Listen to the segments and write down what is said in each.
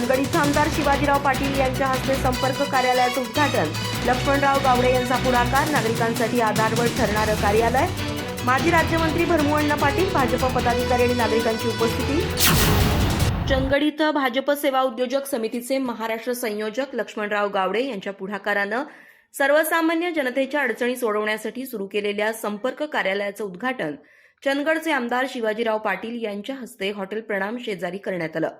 चंदगड इथं आमदार शिवाजीराव पाटील यांच्या हस्ते संपर्क कार्यालयाचं उद्घाटन. लक्ष्मणराव गावडे यांचा पुढाकार. नागरिकांसाठी आधारवर ठरणारं कार्यालय. माजी राज्यमंत्री भरमुअण्णा पाटील भाजप पदाधिकारी आणि नागरिकांची उपस्थिती. चंगड इथं भाजप सेवा उद्योजक समितीचे महाराष्ट्र संयोजक लक्ष्मणराव गावडे यांच्या पुढाकारानं सर्वसामान्य जनतेच्या अडचणी सोडवण्यासाठी सुरू केलेल्या संपर्क कार्यालयाचं उद्घाटन. चंदगडचे आमदार शिवाजीराव पाटील यांच्या हस्ते हॉटेल प्रणाम शेजारी करण्यात आलं.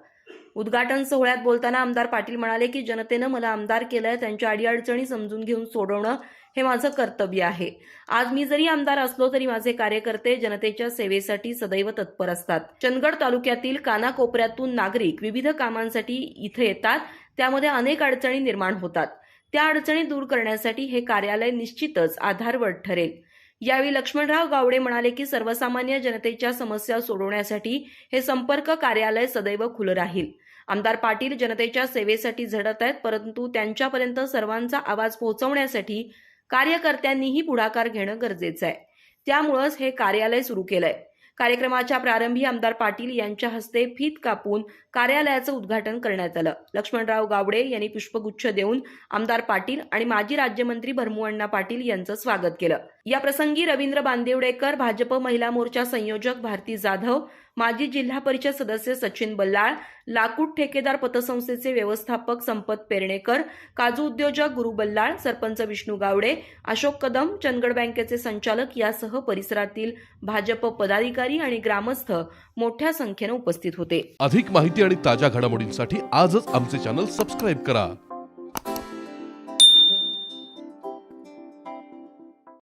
उद्घाटन सोहळ्यात बोलताना आमदार पाटील म्हणाले की जनतेनं मला आमदार केलंय त्यांच्या अडीअडचणी समजून घेऊन सोडवणं हे माझं कर्तव्य आहे. आज मी जरी आमदार असलो तरी माझे कार्यकर्ते जनतेच्या सेवेसाठी सदैव तत्पर असतात. चंदगड तालुक्यातील कानाकोपऱ्यातून नागरिक विविध कामांसाठी इथे येतात. त्यामध्ये अनेक अडचणी निर्माण होतात. त्या अडचणी दूर करण्यासाठी हे कार्यालय निश्चितच आधारवड ठरेल. यावेळी लक्ष्मणराव गावडे म्हणाले की सर्वसामान्य जनतेच्या समस्या सोडवण्यासाठी हे संपर्क कार्यालय सदैव खुलं राहील. आमदार पाटील जनतेच्या सेवेसाठी झडत आहेत परंतु त्यांच्यापर्यंत सर्वांचा आवाज पोहोचवण्यासाठी कार्यकर्त्यांनीही पुढाकार घेणं गरजेचं आहे. त्यामुळंच हे कार्यालय सुरू केलंय. कार्यक्रमाच्या प्रारंभी आमदार पाटील यांच्या हस्ते फीत कापून कार्यालयाचं उद्घाटन करण्यात आलं. लक्ष्मणराव गावडे यांनी पुष्पगुच्छ देऊन आमदार पाटील आणि माजी राज्यमंत्री भरमुअण्णा पाटील यांचं स्वागत केलं. या प्रसंगी रवींद्र बांदिवडेकर भाजप महिला मोर्चा संयोजक भारती जाधव माजी जिल्हा परिषद सदस्य सचिन बल्लाळ लाकूड ठेकेदार पतसंस्थेचे व्यवस्थापक संपत पेरणेकर काजू उद्योजक गुरु बल्लाळ सरपंच विष्णू गावडे अशोक कदम चंदगड बँकेचे संचालक यासह परिसरातील भाजप पदाधिकारी आणि ग्रामस्थ मोठ्या संख्येनं उपस्थित होते. अधिक माहिती आणि ताज्या घडामोडींसाठी आजच आमचे चॅनल सबस्क्राईब करा.